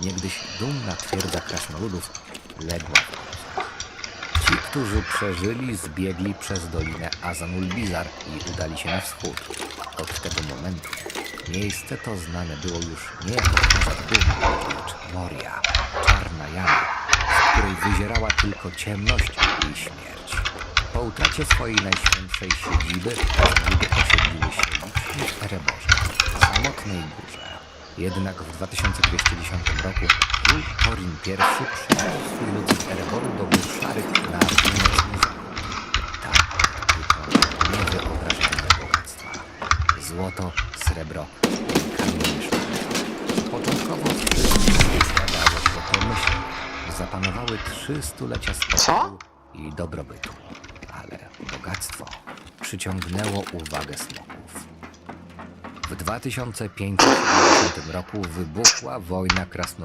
niegdyś dumna twierdza krasnoludów legła w. Ci, którzy przeżyli, zbiegli przez dolinę Azanul-Bizar i udali się na wschód. Od tego momentu miejsce to znane było już nie jako dumy, lecz Moria, czarna jama, z której wyzierała tylko ciemność i śmierć. Po utracie swojej najświętszej siedziby ludy osiedliły się liczni w Ereborze, samotnej górze. Jednak w 2210 roku król Torin I przeniósł swój lud z Ereboru do gór szarych na północny zachód. Tak, tylko niewyobrażalne bogactwa. Złoto, srebro i kamienie szlachetne. Początkowo wszystko składało się pomyślnie. Zapanowały trzy stulecia spokoju i dobrobytu. Ale bogactwo przyciągnęło uwagę smoków. W 2570 roku wybuchła wojna krasnoludów.